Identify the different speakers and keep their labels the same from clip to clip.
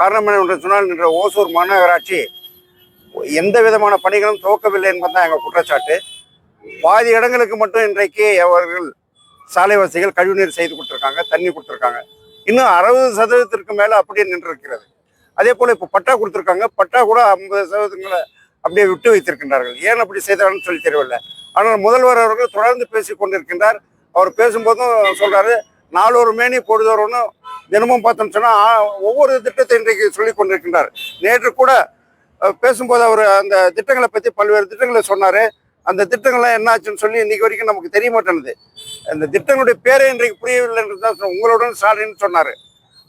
Speaker 1: காரணம் என்னவென்று சொன்னால் இன்று ஓசூர் மாநகராட்சி எந்த விதமான பணிகளும் துவக்கவில்லை என்பதுதான் எங்கள் குற்றச்சாட்டு. பாதி இடங்களுக்கு மட்டும் இன்றைக்கு அவர்கள் சாலை வசதிகள் கழிவுநீர் செய்து கொடுத்துருக்காங்க தண்ணி கொடுத்துருக்காங்க. இன்னும் அறுபது சதவீதத்திற்கு மேலே அப்படியே நின்று இருக்கிறது அதே போல் இப்போ பட்டா கொடுத்துருக்காங்க. பட்டா கூட ஐம்பது சதவீதங்களை அப்படியே விட்டு வைத்திருக்கின்றார்கள். ஏன் அப்படி செய்தார்கள்னு சொல்லி தெரியவில்லை. ஆனால் முதல்வர் அவர்கள் தொடர்ந்து பேசி கொண்டிருக்கின்றார் அவர் பேசும்போதும் சொல்கிறாரு நாளொரு மேனி பொழுதொருன்னு தினமும் பார்த்தோம்னு சொன்னால் ஒவ்வொரு திட்டத்தை இன்றைக்கு சொல்லி கொண்டிருக்கின்றார். நேற்று கூட பேசும்போது அவர் அந்த திட்டங்களை பற்றி பல்வேறு திட்டங்களை சொன்னார். அந்த திட்டங்கள்லாம் என்னாச்சுன்னு சொல்லி இன்னைக்கு வரைக்கும் நமக்கு தெரிய மாட்டேங்குது அந்த திட்டங்களுடைய பேரே இன்றைக்கு புரியவில்லை என்று தான் உங்களுடன் ஸ்டாலின் சொன்னார்.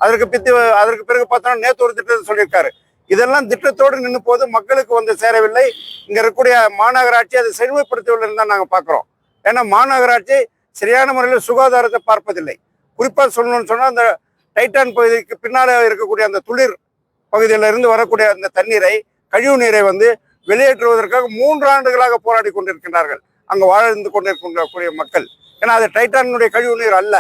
Speaker 1: அதற்கு பித்தி அதற்கு பிறகு பார்த்தோம்னா நேற்று ஒரு திட்டத்தை சொல்லியிருக்காரு. இதெல்லாம் திட்டத்தோடு நின்று போது மக்களுக்கு வந்து சேரவில்லை. இங்கே இருக்கக்கூடிய மாநகராட்சி அதை செழுமைப்படுத்தவில்லைன்னு தான் நாங்கள் பார்க்குறோம். ஏன்னா மாநகராட்சி சரியான முறையில் சுகாதாரத்தை பார்ப்பதில்லை. குறிப்பாக சொல்லணும்னு சொன்னால் அந்த டைட்டான் பகுதிக்கு பின்னால் இருக்கக்கூடிய அந்த துளிர் பகுதியிலிருந்து வரக்கூடிய அந்த தண்ணீரை கழிவு நீரை வந்து வெளியேற்றுவதற்காக மூன்று ஆண்டுகளாக போராடி கொண்டிருக்கின்றார்கள். அங்கே வாழ்ந்து கொண்டிருக்கக்கூடிய மக்கள். ஏன்னா அது டைட்டானுடைய கழிவு நீர் அல்ல.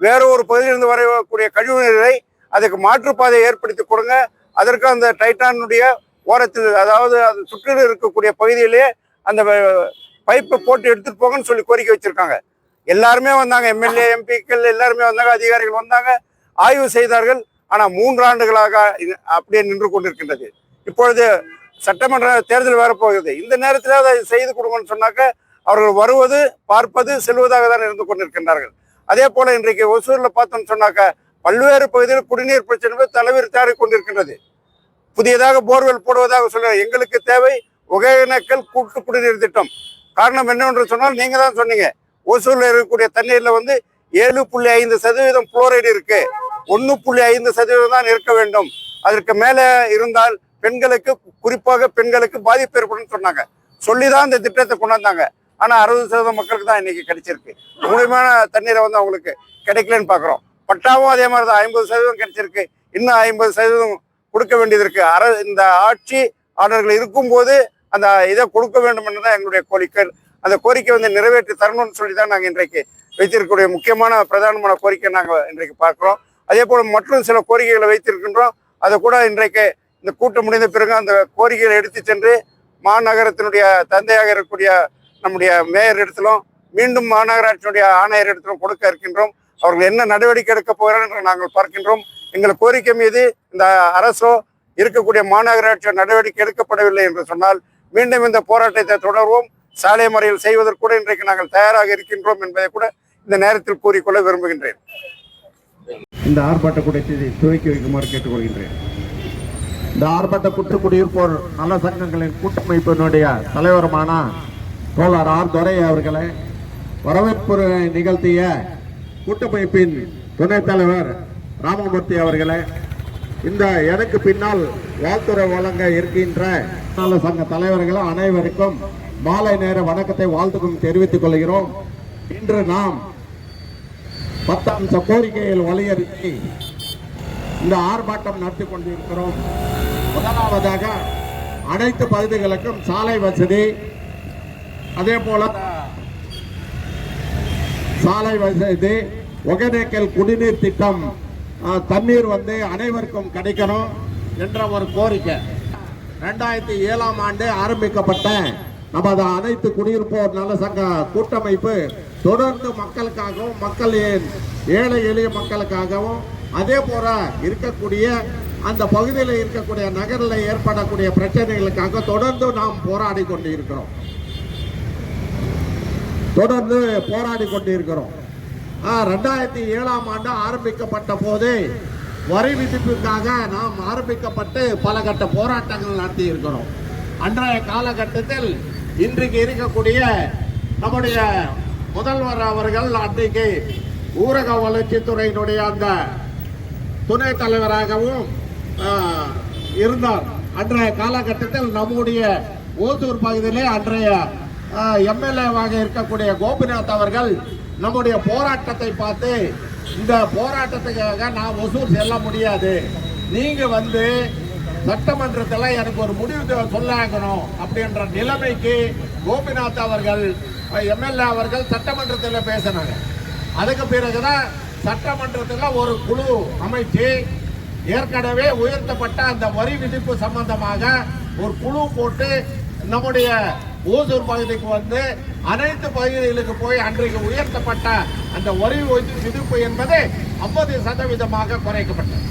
Speaker 1: வேற ஒரு பகுதியிலிருந்து வரக்கூடிய கழிவு நீரை அதுக்கு மாற்றுப்பாதையை ஏற்படுத்தி கொடுங்க. அதற்கு அந்த டைட்டானுடைய ஓரத்தில் அதாவது அது சுற்றிலும் இருக்கக்கூடிய பகுதியிலே அந்த பைப்பை போட்டு எடுத்துகிட்டு போங்கன்னு சொல்லி கோரிக்கை வச்சிருக்காங்க. எல்லாருமே வந்தாங்க. எம்எல்ஏ எம்பிக்கள் எல்லாருமே வந்தாங்க. அதிகாரிகள் வந்தாங்க. ஆய்வு செய்தார்கள். ஆனால் மூன்று ஆண்டுகளாக இது அப்படியே நின்று கொண்டிருக்கின்றது. இப்பொழுது சட்டமன்ற தேர்தல் வரப்போகிறது இந்த நேரத்தில் அதை செய்து கொடுங்கன்னு சொன்னாக்க அவர்கள் வருவது பார்ப்பது செல்வதாக தான் இருந்து கொண்டிருக்கின்றார்கள். அதே போல இன்றைக்கு ஒசூரில் பார்த்தோம்னு சொன்னாக்க பல்வேறு பகுதியில் குடிநீர் பிரச்சனை தலைவர் தாரி கொண்டிருக்கின்றது. புதியதாக போர்வெல் போடுவதாக சொல்ல எங்களுக்கு தேவை ஒகேனக்கல் கூட்டு குடிநீர் திட்டம். காரணம் என்னவென்று சொன்னால் நீங்க தான் சொன்னீங்க. ஒசூரில் இருக்கக்கூடிய தண்ணீரில் வந்து ஏழு புள்ளி ஐந்து சதவீதம் புளோரைடு இருக்கு. ஒன்று புள்ளி ஐந்து சதவீதம் தான் இருக்க வேண்டும். அதற்கு மேலே இருந்தால் பெண்களுக்கு குறிப்பாக பெண்களுக்கு பாதிப்பு ஏற்படும் சொன்னாங்க. சொல்லிதான் இந்த திட்டத்தை கொண்டாந்தாங்க ஆனா அறுபது சதவீதம் மக்களுக்கு தான் இன்னைக்கு கிடைச்சிருக்கு. முழுமையான தண்ணீரை வந்து அவங்களுக்கு கிடைக்கலன்னு பார்க்குறோம். பட்டாவும் அதே மாதிரி தான். ஐம்பது சதவீதம் கிடைச்சிருக்கு. இன்னும் ஐம்பது சதவீதம் கொடுக்க வேண்டியது இருக்கு. அர இந்த ஆட்சி ஆர்டர்கள் இருக்கும்போது அந்த இதை கொடுக்க வேண்டும் என்று தான் எங்களுடைய கோரிக்கை. அந்த கோரிக்கை வந்து நிறைவேற்றி தரணும்னு சொல்லி தான் நாங்கள் இன்றைக்கு வைத்திருக்கக்கூடிய முக்கியமான பிரதானமான கோரிக்கை நாங்கள் இன்றைக்கு பார்க்குறோம். அதே போல் மற்றும் சில கோரிக்கைகளை வைத்திருக்கின்றோம். அதை கூட இன்றைக்கு இந்த கூட்டம் முடிந்த பிறகு அந்த கோரிக்கைகளை எடுத்து சென்று மாநகரத்தினுடைய தந்தையாக இருக்கக்கூடிய நம்முடைய மேயர் இடத்திலும் மீண்டும் மாநகராட்சியினுடைய ஆணையர் இடத்திலும் கொடுக்க இருக்கின்றோம். அவர்கள் என்ன நடவடிக்கை எடுக்க போகிறார்கள் என்று நாங்கள் பார்க்கின்றோம். எங்கள் கோரிக்கை மீது இந்த அரசோ இருக்கக்கூடிய மாநகராட்சியோ நடவடிக்கை எடுக்கப்படவில்லை என்று சொன்னால் மீண்டும் இந்த போராட்டத்தை தொடர்வோம். சாலை முறையில் செய்வதற்கு கூட இன்றைக்கு நாங்கள் தயாராக இருக்கின்றோம் என்பதை கூட இந்த நேரத்தில் கூறிக்கொள்ள விரும்புகின்றேன்.
Speaker 2: இந்த ஆர்ப்பாட்ட கூட்டத்தை துவக்கி வைக்குமாறு கேட்டுக்கொள்கின்றேன். இந்த ஆர்ப்பாட்ட குற்ற குடியிருப்போர் நல சங்கங்களின் கூட்டமைப்பினுடைய தலைவருமான தோழர் ஆர். துரை அவர்களை வரவேற்பு நிகழ்த்திய கூட்டமைப்பின் துணைத் தலைவர் ராமமூர்த்தி அவர்களே இந்த எனக்கு பின்னால் வாழ்த்துறை வழங்க இருக்கின்ற நல சங்க தலைவர்கள் அனைவருக்கும் மாலை நேர வணக்கத்தை வாழ்த்துக்கும் தெரிவித்துக் கொள்கிறோம். இன்று நாம் பத்தாம்ச கோரிக்கைகள் வலியுறுத்தி இந்த ஆர்ப்பாட்டம் நடத்தி கொண்டிருக்கிறோம். முதலாவதாக அனைத்து பகுதிகளுக்கும் சாலை வசதி அதே போல சாலை வசதி ஒகேனக்கல் குடிநீர் திட்டம் தண்ணீர் வந்து அனைவருக்கும் கிடைக்கணும் என்ற ஒரு கோரிக்கை. ரெண்டாயிரத்தி ஏழாம் ஆண்டு ஆரம்பிக்கப்பட்ட நமது அனைத்து குடியிருப்போர் நல சங்க கூட்டமைப்பு தொடர்ந்து மக்களுக்காகவும் மக்களின் ஏழை எளிய மக்களுக்காகவும் அதே போல இருக்கக்கூடிய அந்த பகுதியில் இருக்கக்கூடிய நகரில் ஏற்படக்கூடிய பிரச்சனைகளுக்காக தொடர்ந்து நாம் போராடி கொண்டு இருக்கிறோம் தொடர்ந்து போராடி கொண்டு இருக்கிறோம் ரெண்டாயிரத்தி ஏழாம் ஆண்டு ஆரம்பிக்கப்பட்ட போது வரி விதிப்புக்காக நாம் ஆரம்பிக்கப்பட்டு பல கட்ட போராட்டங்கள் நடத்தி இருக்கிறோம் அன்றைய காலகட்டத்தில் இன்றைக்கு இருக்கக்கூடிய நம்முடைய முதல்வர் அவர்கள் அன்றைக்கு ஊரக வளர்ச்சித்துறையினுடைய அந்த துணைத் தலைவராகவும் இருந்தார். அன்றைய காலகட்டத்தில் நம்முடைய ஓசூர் பகுதியிலே அன்றைய எம்எல்ஏவாக இருக்கக்கூடிய கோபிநாத் அவர்கள் நம்முடைய போராட்டத்தை பார்த்து இந்த போராட்டத்துக்காக நான் ஒசூர் செல்ல முடியாது. நீங்க வந்து சட்டமன்றத்தில் எனக்கு ஒரு முடிவு சொல்லாகணும் அப்படின்ற நிலைமைக்கு கோபிநாத் அவர்கள் எம்எல்ஏ அவர்கள் சட்டமன்றத்தில் பேசினாங்க. அதுக்கு பிறகுதான் சட்டமன்றத்தில் ஒரு குழு அமைச்சு ஏற்கனவே உயர்த்தப்பட்ட அந்த வரி விதிப்பு சம்பந்தமாக ஒரு குழு போட்டு நம்முடைய ஓசூர் பகுதிக்கு வந்து அனைத்து பகுதிகளுக்கு போய் அன்றைக்கு உயர்த்தப்பட்ட அந்த வரி விதிப்பு என்பது ஐம்பது சதவீதமாக குறைக்கப்பட்டது.